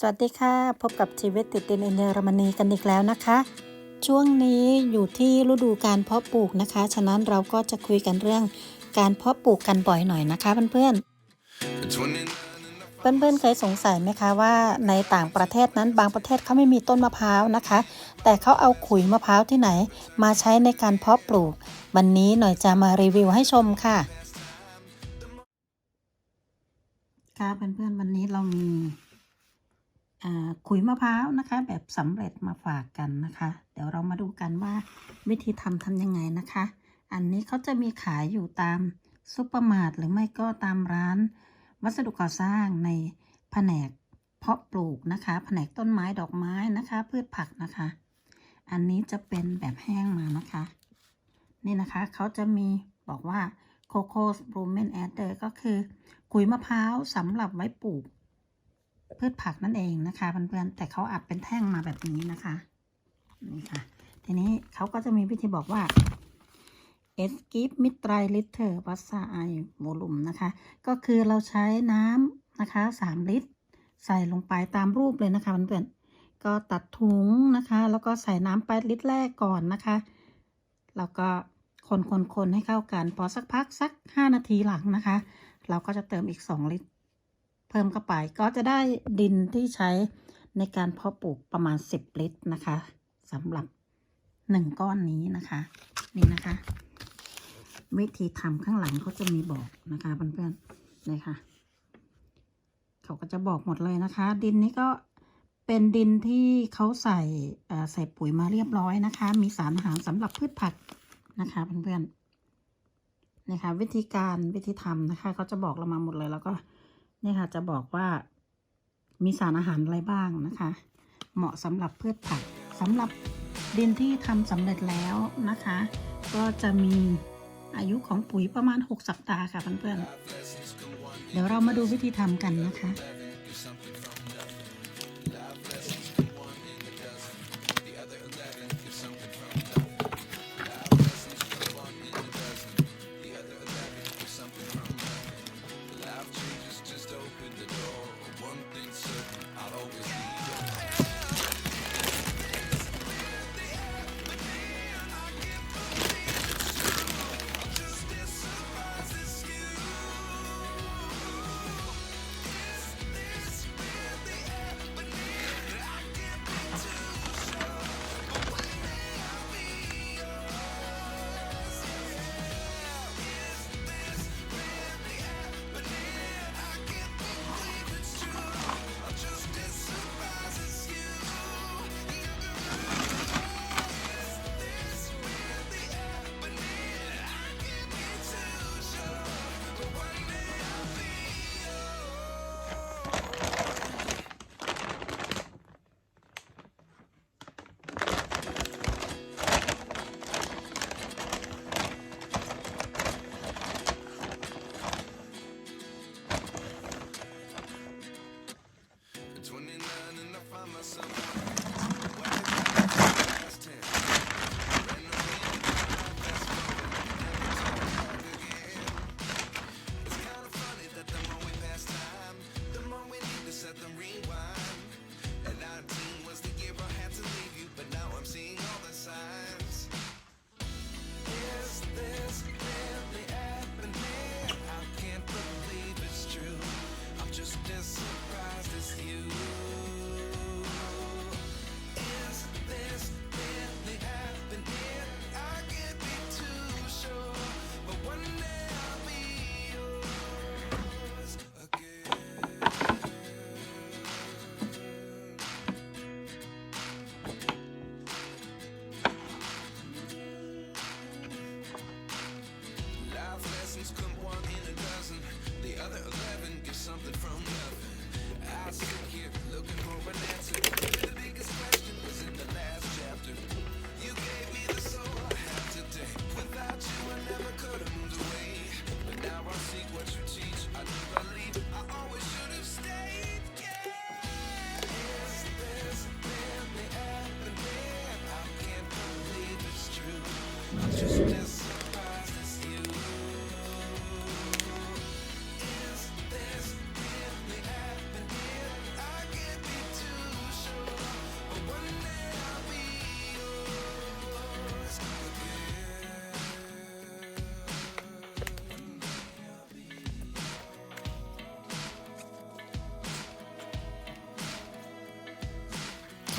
สวัสดีค่ะ พบกับชีวิตติดดินในเยอรมนีกันอีกแล้วนะคะ ช่วงนี้อยู่ที่ฤดูการเพาะปลูกนะคะ ฉะนั้นเราก็จะคุยกันเรื่องการเพาะปลูกกันบ่อยหน่อยนะคะเพื่อนๆ เพื่อนๆเคยสงสัยไหมคะว่าในต่างประเทศนั้นบางประเทศเขาไม่มีต้นมะพร้าวนะคะ แต่เขาเอาขุยมะพร้าวที่ไหน มาใช้ในการเพาะปลูก วันนี้หน่อยจะมารีวิวให้ชมค่ะค่ะเพื่อนๆวันนี้เรามี ขุยมะพร้าวนะคะ แบบสำเร็จมาฝากกันนะคะ เดี๋ยวเรามาดูกันว่าวิธีทำทำยังไงนะคะ อันนี้เขาจะมีขายอยู่ตามซุปเปอร์มาร์ทหรือไม่ก็ตามร้าน วัสดุก่อสร้างในแผนกเพาะปลูกนะคะ แผนกต้นไม้ดอกไม้นะคะ พืชผักนะคะ อันนี้จะเป็นแบบแห้งมานะคะ นี่นะคะเขาจะมีบอกว่าโคโค่บลูเมนแอดเดอร์ก็คือขุยมะพร้าวสำหรับไว้ปลูก พืชผักนั่นเองนะคะเพื่อนๆแต่เขาอัดเป็นแท่งมาแบบนี้นะคะนี่ค่ะ ทีนี้เขาก็จะมีวิธีบอกว่า e s k i p m i t r i liter วัสไอโวลุมนะคะ ก็คือเราใช้น้ำนะคะ 3 ลิตร ใส่ลงไปตามรูปเลยนะคะเพื่อนๆก็ตัดถุงนะคะ แล้วก็ใส่น้ำไปลิตรแรกก่อนนะคะ แล้วก็คนคนคนให้เข้ากัน พอสักพักสัก 5 นาทีหลังนะคะ เราก็จะเติมอีก 2 ลิตร พิ่มเข้าไปก็จะได้ดินที่ใช้ในการเพาะปลูกประมาณ 10 ลิตรนะคะสำหรับ 1 ก้อนนี้นะคะ นี่นะคะ วิธีทำข้างหลังเขาจะมีบอกนะคะเพื่อนๆนี่ค่ะเขาก็จะบอกหมดเลยนะคะ ดินนี้ก็เป็นดินที่เขาใส่ใส่ปุ๋ยมาเรียบร้อยนะคะ มีสารอาหารสำหรับพืชผักนะคะเพื่อนๆนี่ค่ะวิธีการวิธีทำนะคะเขาจะบอกเรามาหมดเลยแล้วก็ นี่ค่ะจะบอกว่ามีสารอาหารอะไรบ้างนะคะ เหมาะสำหรับพืชผักสำหรับดินที่ทำสำเร็จแล้วนะคะ ก็จะมีอายุของปุ๋ยประมาณ 6 สัปดาห์ค่ะเพื่อนๆเดี๋ยวเรามาดูวิธีทำกันนะคะ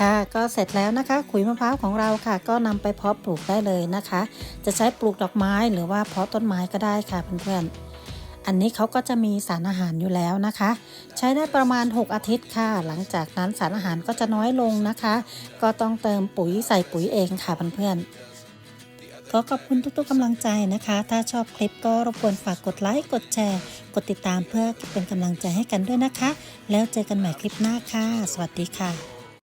ค่ะ ก็เสร็จแล้วนะคะ ขุยมะพร้าวของเราค่ะ ก็นำไปเพาะปลูกได้เลยนะคะ จะใช้ปลูกดอกไม้หรือว่าเพาะต้นไม้ก็ได้ค่ะเพื่อนๆ อันนี้เขาก็จะมีสารอาหารอยู่แล้วนะคะ ใช้ได้ประมาณ 6 อาทิตย์ค่ะ หลังจากนั้นสารอาหารก็จะน้อยลงนะคะ ก็ต้องเติมปุ๋ยใส่ปุ๋ยเองค่ะเพื่อนๆก็ขอบคุณทุกๆกำลังใจนะคะ ถ้าชอบคลิปก็รบกวนฝากกดไลค์ กดแชร์ กดติดตามเพื่อเป็นกำลังใจให้กันด้วยนะคะ แล้วเจอกันใหม่คลิปหน้าค่ะ สวัสดีค่ะ